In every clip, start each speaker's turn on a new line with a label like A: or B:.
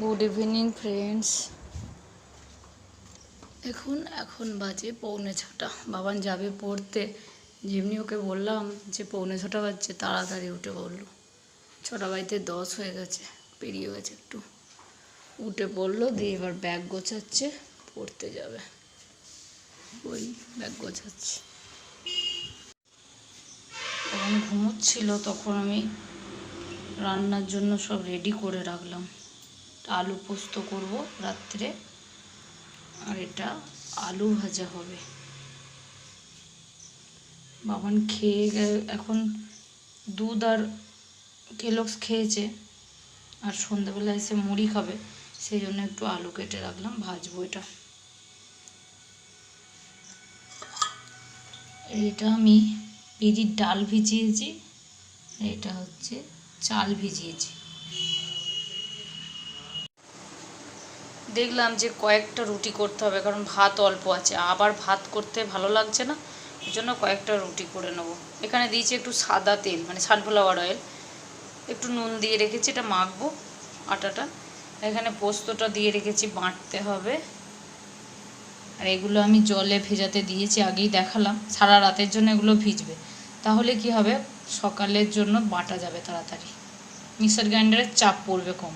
A: Good evening friends এখন এখন বাজে পৌনে ছটা। বাবান যাবে পড়তে। যেমনি ওকে বললাম যে পৌনে ছটা বাজছে, তাড়াতাড়ি উঠে পড়ল। ছটা বাজতে দশ হয়ে গেছে, পেরিয়ে গেছে একটু। উঠে পড়ল, দিয়ে এবার ব্যাগ গোছাচ্ছে, পড়তে যাবে। ওই ব্যাগ গোছাচ্ছে। তখন ঘুমোচ্ছিল, তখন আমি রান্নার জন্য সব রেডি করে রাখলাম। আলু পোস্ত করব রাত্রে। আর এটা আলু ভাজা হবে। বাবান খেয়ে এখন দুধ আর কেলক্স খেয়েছে। আর সন্ধ্যাবেলা এসে মুড়ি খাবে। সেই জন্য একটু আলু কেটে রাখলাম, ভাজবো এটা। এটা আমি বিড়ির ডাল ভিজিয়েছি। এটা হচ্ছে চাল ভিজিয়েছি। দেখলাম যে কয়েকটা রুটি করতে হবে, কারণ ভাত অল্প আছে। আবার ভাত করতে ভালো লাগছে না, ওই জন্য কয়েকটা রুটি করে নেব। এখানে দিয়েছি একটু সাদা তেল মানে সানফ্লাওয়ার অয়েল একটু নুন দিয়ে রেখেছি, এটা মাখবো আটাটা। এখানে পোস্তটা দিয়ে রেখেছি, বাঁটতে হবে। আর এগুলো আমি জলে ভেজাতে দিয়েছি, আগেই দেখালাম। সারা রাতের জন্য এগুলো ভিজবে। তাহলে কি হবে? সকালের জন্য বাটা যাবে তাড়াতাড়ি। মিক্সার গ্রাইন্ডারের চাপ পড়বে কম।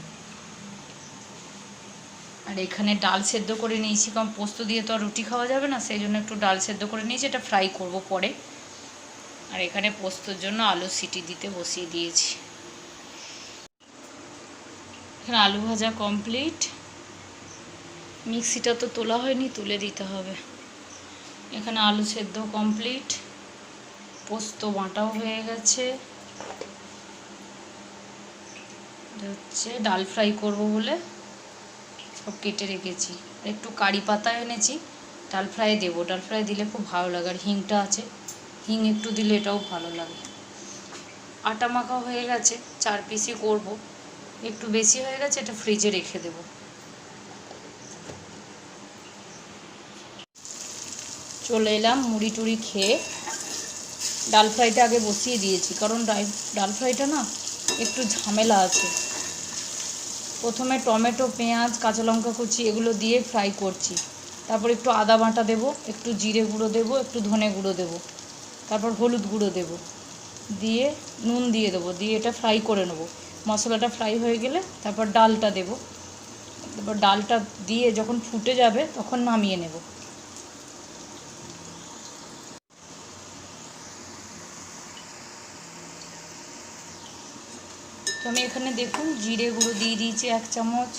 A: আর এখানে ডাল সেদ্ধ করে নিয়েছি, কারণ পোস্ত দিয়ে তো আর রুটি খাওয়া যাবে না, সেই জন্য একটু ডাল সেদ্ধ করে নিয়েছি, এটা ফ্রাই করব পরে। আর এখানে পোস্তর জন্য আলু সিটি দিতে বসিয়ে দিয়েছি। এখানে আলু ভাজা কমপ্লিট মিক্সিটা তো তোলা হয়নি, তুলে দিতে হবে। এখানে আলু সেদ্ধ কমপ্লিট পোস্ত বাঁটাও হয়ে গেছে। হচ্ছে ডাল ফ্রাই করব বলে। সব কেটে রেখেছি। একটু কারি পাতা এনেছি, ডাল ফ্রাই দেবো। ডাল ফ্রাই দিলে খুব ভালো লাগে, আর হিংটা আছে। হিং একটু দিলে এটাও ভালো লাগে। আটা মাখা হয়ে গেছে, চার পিসই করব। একটু বেশি হয়ে গেছে, এটা ফ্রিজে রেখে দেবো। চলে এলাম মুড়ি টুড়ি খেয়ে। ডাল ফ্রাইটা আগে বসিয়ে দিয়েছি, কারণ ডাল ফ্রাইটা না একটু ঝামেলা আছে। প্রথমে টমেটো, পেঁয়াজ, কাঁচা লঙ্কা কুচি এগুলো দিয়ে ফ্রাই করছি। তারপর একটু আদা বাটা দেবো, একটু জিরে গুঁড়ো দেবো, একটু ধনে গুঁড়ো দেবো। তারপর হলুদ গুঁড়ো দেবো। দিয়ে নুন দিয়ে দেবো, দিয়ে এটা ফ্রাই করে নেব। মশলাটা ফ্রাই হয়ে গেলে তারপর ডালটা দেবো। তারপর ডালটা দিয়ে যখন ফুটে যাবে তখন নামিয়ে নেব। আমি এখানে দেখুন, জিরে গুঁড়ো দিয়ে দিয়েছি এক চামচ,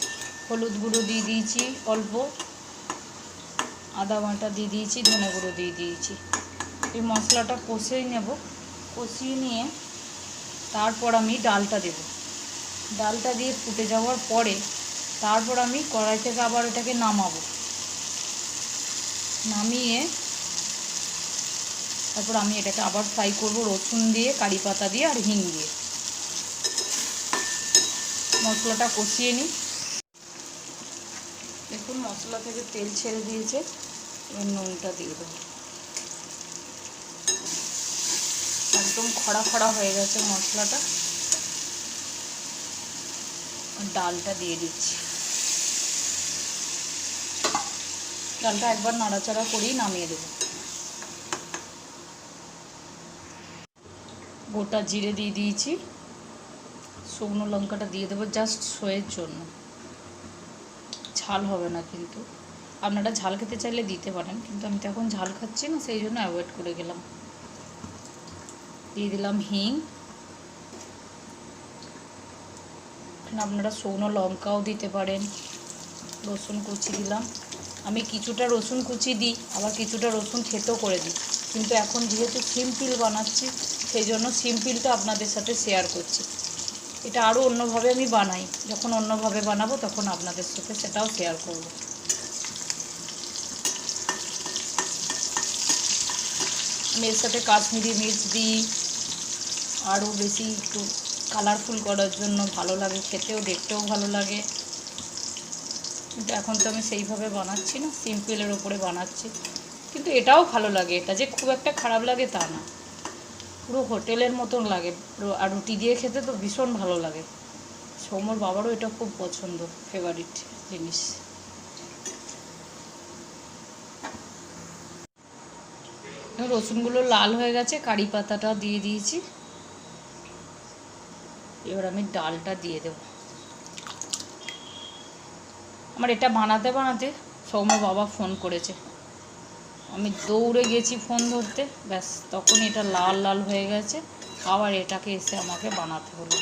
A: হলুদ গুঁড়ো দিয়ে দিয়েছি অল্প, আদা বাটা দিয়ে দিয়েছি, ধনে গুঁড়ো দিয়ে দিয়েছি। এই মশলাটা কষিয়ে নেব। কষিয়ে নিয়ে তারপর আমি ডালটা দেব। ডালটা দিয়ে ফুটে যাওয়ার পরে তারপর আমি কড়াই থেকে আবার এটাকে নামাবো। নামিয়ে তারপর আমি এটাকে আবার ফ্রাই করব রসুন দিয়ে, কারি পাতা দিয়ে আর হিং দিয়ে। মশলাটা কষিয়ে নিই। দেখুন, মশলা থেকে তেল ছেড়ে দিয়েছে। এবার নুনটা দিয়ে দেবো। একদম খড়া খড়া হয়ে গেছে মশলাটা। ডালটা দিয়ে দিচ্ছি। ডালটা একবার নাড়াচাড়া করেই নামিয়ে দেবো। গোটা জিরে দিয়ে দিয়েছি। শুকনো লঙ্কাটা দিয়ে দেবো জাস্ট শোয়ের জন্য। ঝাল হবে না কিন্তু। আপনারা ঝাল খেতে চাইলে দিতে পারেন, কিন্তু আমি তো এখন ঝাল খাচ্ছি না, সেই জন্য অ্যাভয়েড করে গেলাম। দিয়ে দিলাম হিং। আপনারা শুকনো লঙ্কাও দিতে পারেন। রসুন কুচি দিলাম। আমি কিছুটা রসুন কুচি দিই, আবার কিছুটা রসুন খেতেও করে দিই। কিন্তু এখন যেহেতু সিম্পল বানাচ্ছি, সেই জন্য সিম্পলটা আপনাদের সাথে শেয়ার করছি। এটা আরও অন্যভাবে আমি বানাই। যখন অন্যভাবে বানাবো তখন আপনাদের সাথে সেটাও শেয়ার করব। আমি এর সাথে কাশ্মীরি মির্চ দিই। আরও বেশি একটু কালারফুল করার জন্য ভালো লাগে, খেতেও, দেখতেও ভালো লাগে। কিন্তু এখন তো আমি সেইভাবে বানাচ্ছি না সিম্পলের ওপরে বানাচ্ছি। কিন্তু এটাও ভালো লাগে, এটা যে খুব একটা খারাপ লাগে তা না। পুরো হোটেলের মতন লাগে। আর রুটি দিয়ে খেতে তো ভীষণ ভালো লাগে। সৌমর বাবারও এটা খুব পছন্দ ফেভারিট জিনিস। রসুনগুলো লাল হয়ে গেছে, কারি পাতাটা দিয়ে দিয়েছি। এবার আমি ডালটা দিয়ে দেব। আমার এটা বানাতে বানাতে সৌম্য বাবা ফোন করেছে। আমি দৌড়ে গেছি ফোন ধরতে। ব্যাস তখন এটা লাল লাল হয়ে গেছে। আবার এটাকে এসে আমাকে বানাতে হলো।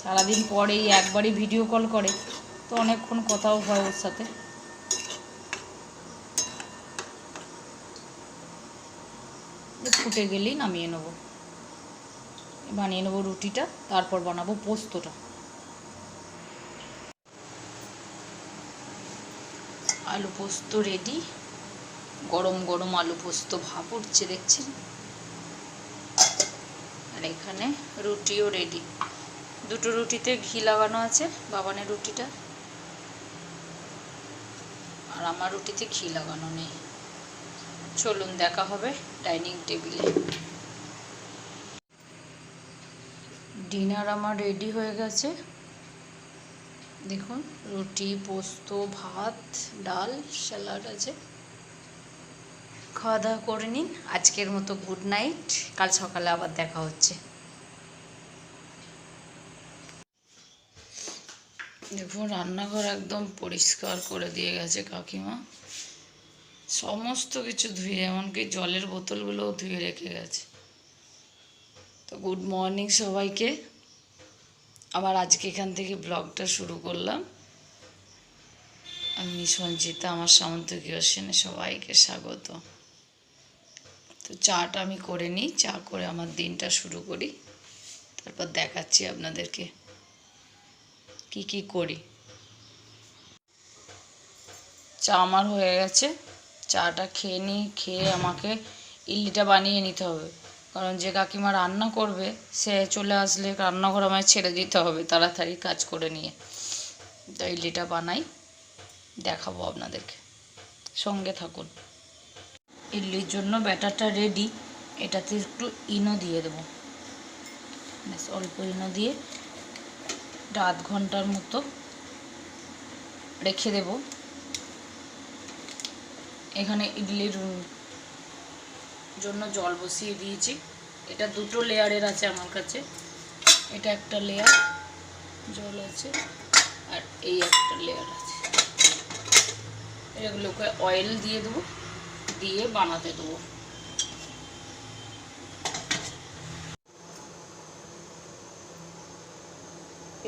A: সারাদিন পরেই একবারই ভিডিও কল করে। তো অনেকক্ষণ কথাও হয় ওর সাথে। ফুটে গেলেই নামিয়ে নেব। বানিয়ে নেব রুটিটা, তারপর বানাবো পোস্তটা। আলু পোস্ত রেডি গরম গরম আলু পোস্ত ভাপ উঠছে, দেখছেন? আর এখানে রুটিও রেডি দুটো রুটিতে ঘি লাগানো আছে, বাবানের রুটিটা। আর আমার রুটিতে ঘি লাগানো নেই। চলুন, দেখা হবে ডাইনিং টেবিলে। ডিনার আমার রেডি হয়ে গেছে। দেখুন, রুটি, পোস্ত, ভাত, ডাল, স্যালাড আছে। খাওয়া দাওয়া করে নিন। আজকের মতো গুড নাইট। কাল সকালে আবার দেখা হচ্ছে। দেখুন, রান্নাঘর একদম পরিষ্কার করে দিয়ে গেছে কাকিমা। সমস্ত কিছু ধুয়ে, এমনকি জলের বোতলগুলোও ধুয়ে রেখে গেছে। তো গুড মর্নিং সবাইকে। আবার আজকে এখান থেকে ব্লগটা শুরু করলাম। আমি সঞ্চিতা, আমার সামন্ত কিয়সেনে সবাইকে স্বাগত। তো চাটা আমি করে নিই, চা করে আমার দিনটা শুরু করি। তারপর দেখাচ্ছি আপনাদেরকে কি কি করি। চা আমার হয়ে গেছে। চাটা খেয়ে নিই, খেয়ে আমাকে ইডলিটা বানিয়ে নিতে হবে। কারণ যে কাকিমা রান্না করবে, সে চলে আসলে রান্নাঘর আমায় ছেড়ে দিতে হবে তাড়াতাড়ি কাজ করে নিয়ে। তো ইডলিটা বানাই, দেখাবো আপনাদেরকে। সঙ্গে থাকুন। ইডলির জন্য ব্যাটারটা রেডি এটাতে একটু ইনো দিয়ে দেবো। অল্প ইনো দিয়ে এটা আধ ঘণ্টার মতো রেখে দেব। এখানে ইডলির জন্য জল বসিয়ে দিয়েছি। এটা দুটো লেয়ারের আছে আমার কাছে। এটা একটা লেয়ার, জল আছে, আর এই একটা লেয়ার আছে। এগুলোকে অয়েল দিয়ে দেবো, দিয়ে বানাতে দেবো।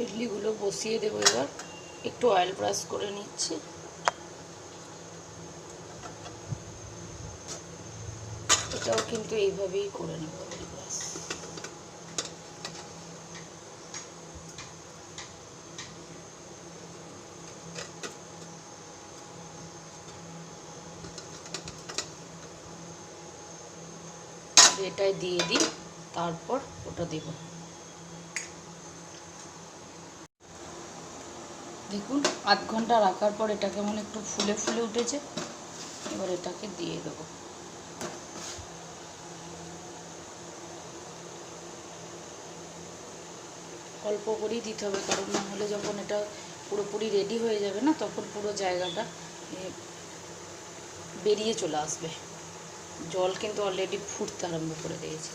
A: ইডলিগুলো বসিয়ে দেবো এবার। একটু অয়েল ব্রাশ করে নিচ্ছি। এটাও কিন্তু এইভাবেই করে নেব। এটাই দিয়ে দিই, তারপর ওটা দেব। দেখুন, আধ ঘণ্টা রাখার পর এটা কেমন একটু ফুলে ফুলে উঠেছে, এবার এটাকে দিয়ে দেবো। অল্প করেই দিতে হবে, কারণ না হলে যখন এটা পুরোপুরি রেডি হয়ে যাবে না, তখন পুরো জায়গাটা বেরিয়ে চলে আসবে। জল কিন্তু অলরেডি ফুটতে আরম্ভ করে দিয়েছে।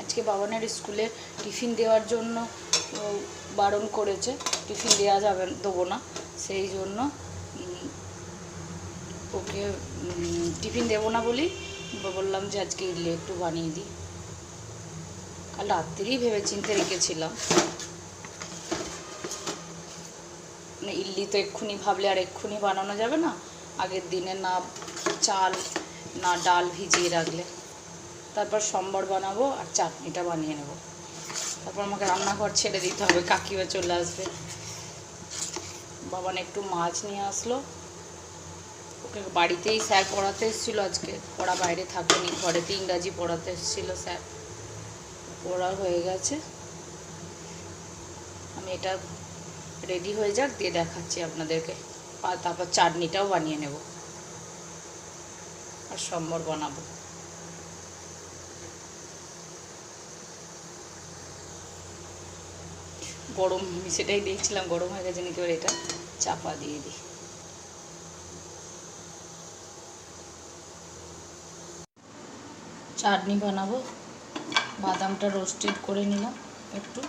A: আজকে বাবানের স্কুলে টিফিন দেওয়ার জন্য বারণ করেছে, টিফিন দেওয়া যাবে, দেবো না। সেই জন্য ওকে টিফিন দেবো না বলেই বললাম যে আজকে ইডলি একটু বানিয়ে দিই। কাল রাত্রেই ভেবে চিনতে রেখেছিলাম। মানে ইডলি তো এক্ষুনি ভাবলে আর এক্ষুনি বানানো যাবে না। আগের দিনে না চাল, না ডাল ভিজিয়ে রাখলে। তারপর সম্বর বানাবো আর চাটনিটা বানিয়ে নেব। তারপর আমাকে রান্নাঘর ছেড়ে দিতে হবে, কাকিমা চলে আসবে। বাবান একটু মাছ নিয়ে আসলো। ওকে বাড়িতেই স্যার পড়াতে এসেছিল আজকে। পড়া বাইরে থাকেনি ঘরেতে ইংরাজি পড়াতে এসেছিল স্যার। পড়া হয়ে গেছে। আমি এটা রেডি হয়ে যাক, দিয়ে দেখাচ্ছি আপনাদেরকে। আর তারপর চাটনিটাও বানিয়ে নেব। আর সম্বর বানাবো। গরম সেটাই দেখছিলাম গরম হয়ে গেছে নাকি ওর এটা চাপা দিয়ে দিই। চাটনি বানাবো। বাদামটা রোস্টেড করে নিলাম একটু।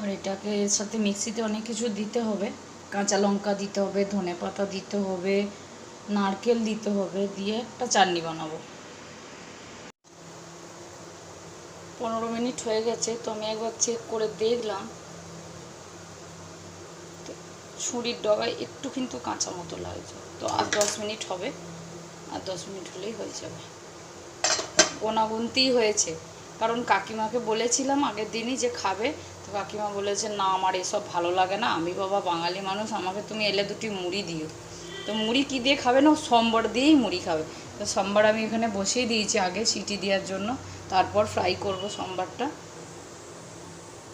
A: আর এটাকে এর সাথে মিক্সিতে অনেক কিছু দিতে হবে। কাঁচা লঙ্কা দিতে হবে, ধনে পাতা দিতে হবে, নারকেল দিতে হবে, দিয়ে একটা চাটনি বানাবো। পনেরো মিনিট হয়ে গেছে, তো আমি একবার চেক করে দেখলাম। ছুরির ডগায় একটু কিন্তু কাঁচা মতো লাগছে। তো আর দশ মিনিট হবে। আর দশ মিনিট হলেই হয়ে যাবে। গোনাগুনতিই হয়েছে। কারণ কাকিমাকে বলেছিলাম আগের দিনই যে খাবে, তো কাকিমা বলেছে, না, আমার এসব ভালো লাগে না। আমি বাবা বাঙালি মানুষ, আমাকে তুমি এলে দুটি মুড়ি দিও। তো মুড়ি কী দিয়ে খাবে না? সম্বর দিয়েই মুড়ি খাবে। তো সম্বর আমি এখানে বসিয়ে দিয়েছি আগে সিটি দেওয়ার জন্য। তারপর ফ্রাই করব সম্বারটা।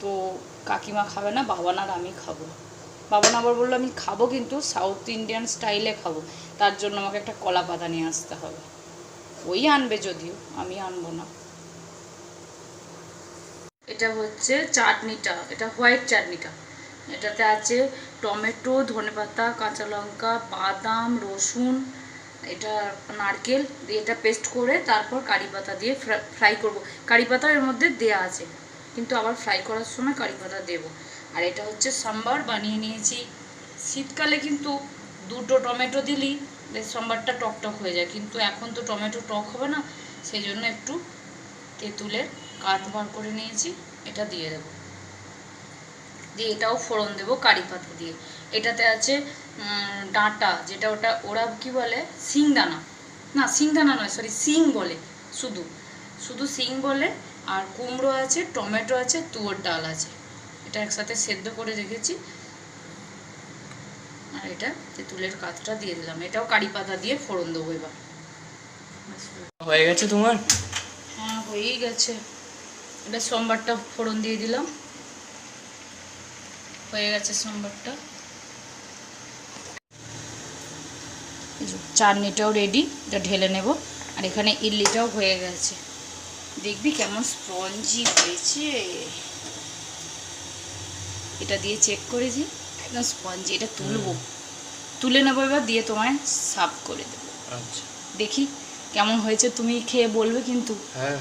A: তো কাকিমা খাবে না বাবান আর আমি খাব। বাবান আবার বলল, আমি খাব কিন্তু সাউথ ইন্ডিয়ান স্টাইলে খাব। তার জন্য আমাকে একটা কলা পাতা নিয়ে আসতে হবে। ওই আনবে যদিও, আমি আনব না। এটা হচ্ছে চাটনিটা, এটা হোয়াইট চাটনিটা। এটাতে আছে টমেটো, ধনেপাতা, কাঁচা লঙ্কা, বাদাম, রসুন, এটা নারকেল, দিয়ে এটা পেস্ট করে তারপর কারি পাতা দিয়ে ফ্রাই করব। কারি পাতা এর মধ্যে দেয়া আছে, কিন্তু আবার ফ্রাই করার সময় কারি পাতা দেবো। আর এটা হচ্ছে সাম্বার, বানিয়ে নিয়েছি। শীতকালে কিন্তু দুটো টমেটো দিলেই বেশ সাম্বারটা টক টক হয়ে যায়। কিন্তু এখন তো টমেটো টক হবে না, সেই জন্য একটু তেঁতুলের কাঠ বার করে নিয়েছি, এটা দিয়ে দেবো। দিয়ে এটাও ফোড়ন দেবো কারি পাতা দিয়ে। এটাতে আছে ডাঁটা, যেটা ওটা ওরা কি বলে? শিংদানা। না, শিংদানা নয় সরি শিং বলে, শুধু। শুধু শিং বলে, আর কুমড়ো আছে, টমেটো আছে, তুয়োর ডাল আছে। এটা একসাথে সেদ্ধ করে রেখেছি। আর এটা তেঁতুলের কাঠটা দিয়ে দিলাম। এটাও কারি পাতা দিয়ে ফোড়ন দেবো এবার।
B: হয়ে গেছে তোমার?
A: হ্যাঁ হয়েই গেছে। এটা সোমবারটা ফোড়ন দিয়ে দিলাম। হয়ে গেছে সোমবারটা। চাটনিটাও রেডি এটা ঢেলে নেব। আর এখানে ইডলিটাও হয়ে গেছে। দেখবি কেমন স্পঞ্জি হয়েছে। এটা দিয়ে চেক করেছি একদম স্পঞ্জি এটা তুলবো। তুলে নেব এবার দিয়ে তোমায় সাফ করে দেবো।
B: আচ্ছা।
A: দেখি কেমন হয়েছে তুমি খেয়ে বলবে কিন্তু।
B: হ্যাঁ।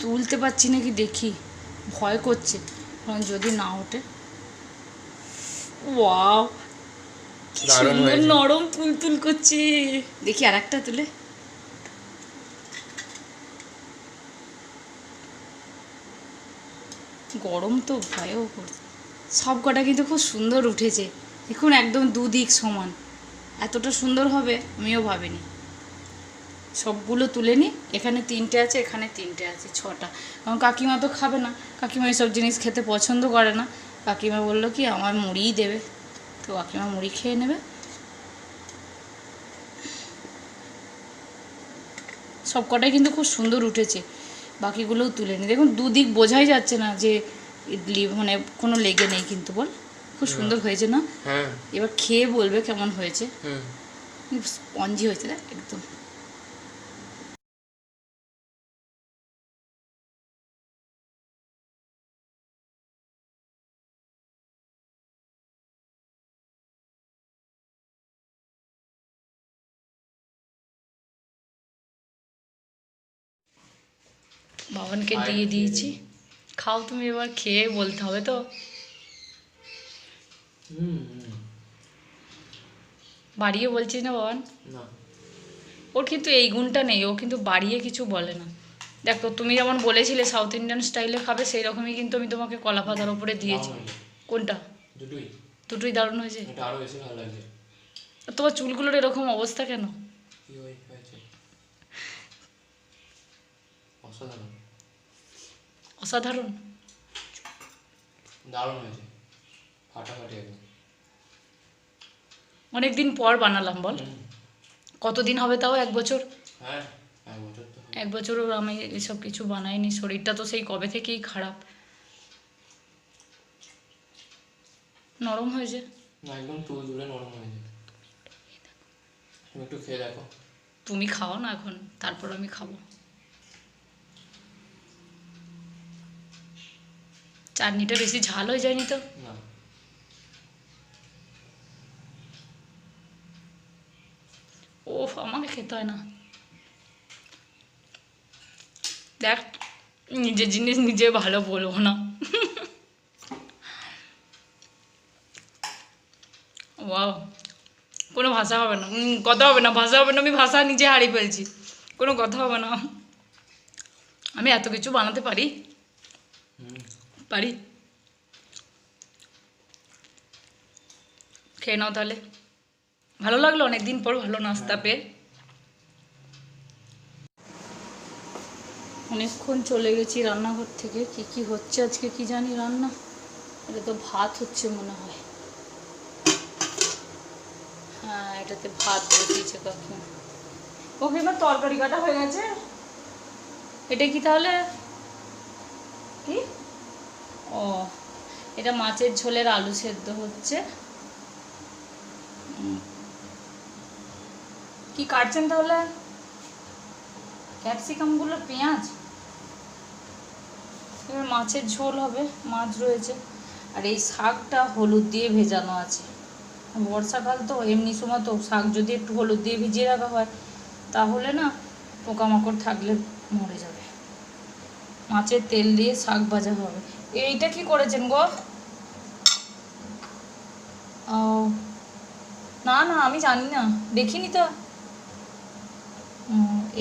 A: তুলতে পারছি নাকি দেখি। ভয় করছে কারণ যদি না ওঠে। ওয়াও সুন্দর। নরম তুলতুল করছে। দেখি আর একটা তুলে। গরম তো, ভয়ও করছে। সব কটা কিন্তু খুব সুন্দর উঠেছে। দেখুন, একদম দুদিক সমান। এতটা সুন্দর হবে, আমিও ভাবিনি। সবগুলো তুলে নিই এখানে তিনটে আছে, এখানে তিনটে আছে, ছটা। কারণ কাকিমা তো খাবে না। কাকিমা এইসব জিনিস খেতে পছন্দ করে না। কাকিমা বলল কি, আমার মুড়িই দেবে। তো কাকিমা মুড়ি খেয়ে নেবে। সব কটাই কিন্তু খুব সুন্দর উঠেছে। বাকিগুলোও তুলে নিই দেখুন দুদিক বোঝাই যাচ্ছে না যে ইডলি মানে কোনো লেগে নেই কিন্তু বল। খুব সুন্দর হয়েছে না?
B: হ্যাঁ।
A: এবার খেয়ে বলবে কেমন হয়েছে।
B: হুম।
A: স্পঞ্জি হয়েছে না একদম। বাবানকে দিয়ে দিয়েছি। খাও তুমি এবার খেয়ে বলতে হবে তো। বাড়িয়ে বলছিস না বাবান? ওর কিন্তু এই গুণটা নেই ও কিন্তু বাড়িয়ে কিছু বলে না। দেখো তুমি যেমন বলেছিলে সাউথ ইন্ডিয়ান স্টাইলে খাবে সেই রকমই কিন্তু আমি তোমাকে কলা পাতার ওপরে দিয়েছি কোনটা?
B: দুটোই।
A: দুটোই দারুণ হয়েছে? তোমার চুলগুলোর এরকম অবস্থা কেন?
B: অসাধারণ।
A: অসাধারণ।
B: দারুণ হয়েছে। ফাটাফাটি
A: অনেক দিন পর বানালাম বল। কতদিন হবে তাও? এক বছর?
B: হ্যাঁ এক বছর
A: বছরও আমি এসব কিছু বানাইনি। শরীরটা তো সেই কবে থেকেই খারাপ। নরম হয়েছে?
B: না একদম নরম হয়েছে। তুমি একটু খেয়ে দেখো।
A: তুমি খাও না এখন তারপর আমি খাব। চাটনিটা বেশি ঝাল হয়ে যায়নি তো? ও আমাকে খেতে হয় না। দেখ নিজের জিনিস নিজে ভালো বলব না। ওয়াও কোনো ভাষা হবে না। কথা হবে না ভাষা হবে না আমি ভাষা নিজে হারিয়ে ফেলছি। কোনো কথা হবে না। আমি এত কিছু বানাতে পারি? পারি? খেয়ে নাও তাহলে। ভালো লাগল অনেকদিন পর ভালো নাস্তা পেয়ে। অনেকক্ষণ চলে গেছি রান্নাঘর থেকে। কি কি হচ্ছে আজকে কি জানি রান্না? এটা তো ভাত হচ্ছে মনে হয়। হ্যাঁ এটাতে ভাত বসিয়েছে কাকিমা। ওকে এবার তরকারি কাটা হয়ে গেছে? এটা কি তাহলে? ও এটা মাছের ঝোলের আলু সেদ্ধ হচ্ছে। কি কাটছেন তাহলে? ক্যাপসিকামগুলো পেঁয়াজ? এবার মাছের ঝোল হবে মাছ রয়েছে। আর এই শাকটা হলুদ দিয়ে ভেজানো আছে। বর্ষাকাল তো এমনি সময় তো শাক যদি একটু হলুদ দিয়ে ভিজিয়ে রাখা হয় তাহলে না পোকামাকড় থাকলে মরে যাবে। মাছের তেল দিয়ে শাক ভাজা হবে। এইটা কি করেছেন গো? ও, না না, আমি জানি না, দেখিনি তো।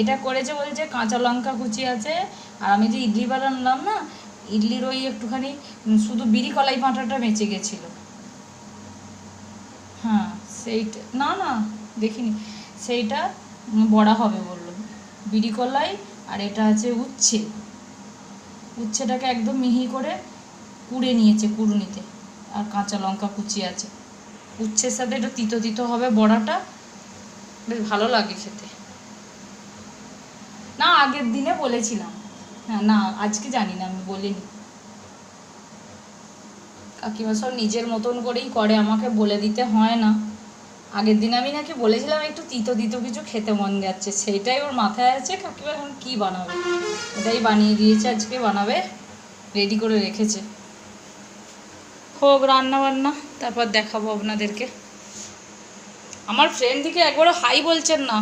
A: এটা করেছে বলছে কাঁচা লঙ্কা কুচি আছে, আর আমি যে ইডলি বানালাম না, ইডলির ওই একটুখানি শুধু বিড়ি কলাই পাঁটাটা বেঁচে গেছিল। হ্যাঁ সেইটা, না না, দেখিনি। সেইটা বড়া হবে বলল। বিড়ি কলাই, আর এটা আছে উচ্ছে। উচ্ছেটাকে একদম মিহি করে কুড়ে নিয়েছে কুড়ুনিতে। আর কাঁচা লঙ্কা কুচি আছে। উচ্ছের সাথে এটা তিতো তিতো হবে বড়াটা। বেশ ভালো লাগে খেতে। না, আগের দিনে বলেছিলাম। হ্যাঁ না, আজকে জানি না, আমি বলিনি। কাকিমা সব নিজের মতন করেই করে, আমাকে বলে দিতে হয় না। আগের দিন আমি নাকি বলেছিলাম একটু তিতো তিতো কিছু খেতে মন যাচ্ছে, সেইটাই ওর মাথায় আছে, কাকিমা এখন কি বানাবে? ওটাই বানিয়ে দিয়েছে, আজকে বানাবে রেডি করে রেখেছে। হোক রান্না বান্না তারপর দেখাবো আপনাদেরকে। আমার ফ্রেন্ড ফ্রেন্ডদিকে একবারও হাই বলছেন না।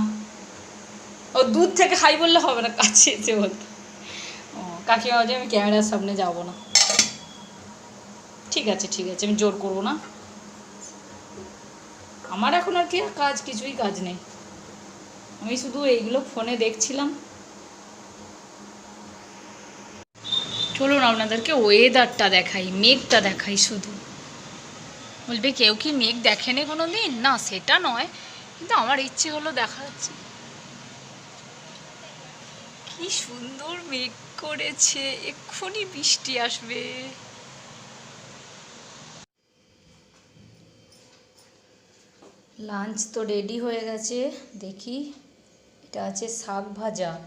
A: ও দূর থেকে হাই বললে হবে না, কাছে এসে বলতে। ও, কাকিমা আমি ক্যামেরার সামনে যাব না। ঠিক আছে ঠিক আছে, আমি জোর করব না। আমার এখন আর কি কাজ, কিছুই কাজ নেই। আমি শুধু এইগুলো ফোনে দেখছিলাম। চলুন আপনাদেরকে ওয়েদারটা দেখাই, মেঘটা দেখাই শুধু। বলবে, কেউ কি মেঘ দেখেনি কোনো দিন না, সেটা নয়, কিন্তু আমার ইচ্ছে হলো দেখা যাচ্ছে। কি সুন্দর মেঘ করেছে, এক্ষুনি বৃষ্টি আসবে। লাঞ্চ তো রেডি হয়ে গেছে। দেখি, এটা আছে শাক ভাজা,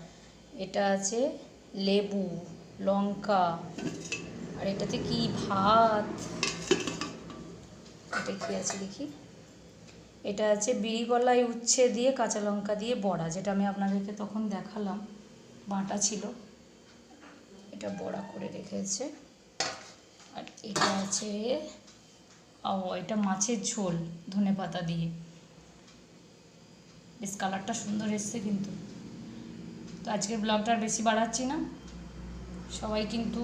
A: এটা আছে লেবু, লঙ্কা, আর এটাতে কি ভাত? এটা কি আছে দেখি? এটা আছে বিড়ি কলাই উচ্ছে দিয়ে কাঁচা লঙ্কা দিয়ে বড়া, যেটা আমি আপনাদেরকে তখন দেখালাম, বাটা ছিল। এটা বড়া করে রেখেছে। আর এটা আছে, ও, এটা মাছের ঝোল ধনে পাতা দিয়ে। বেশ কালারটা সুন্দর এসছে কিন্তু। তো আজকের ব্লগটা আর বেশি বাড়াচ্ছি না। সবাই কিন্তু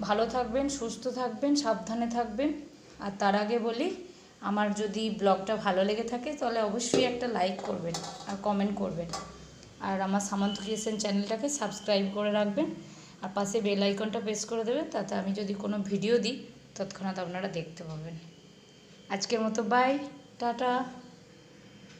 A: ভালো থাকবেন, সুস্থ থাকবেন, সাবধানে থাকবেন। আর তার আগে বলি, আমার যদি ব্লগটা ভালো লেগে থাকে তাহলে অবশ্যই একটা লাইক করবেন আর কমেন্ট করবেন। আর আমার সামন্ত ক্রিয়েশন চ্যানেলটাকে সাবস্ক্রাইব করে রাখবেন। আর পাশে বেল আইকনটা প্রেস করে দেবেন, তাতে আমি যদি কোনো ভিডিও দিই, তৎক্ষণাৎ আপনারা দেখতে পাবেন। আজকের মতো বাই টাটা।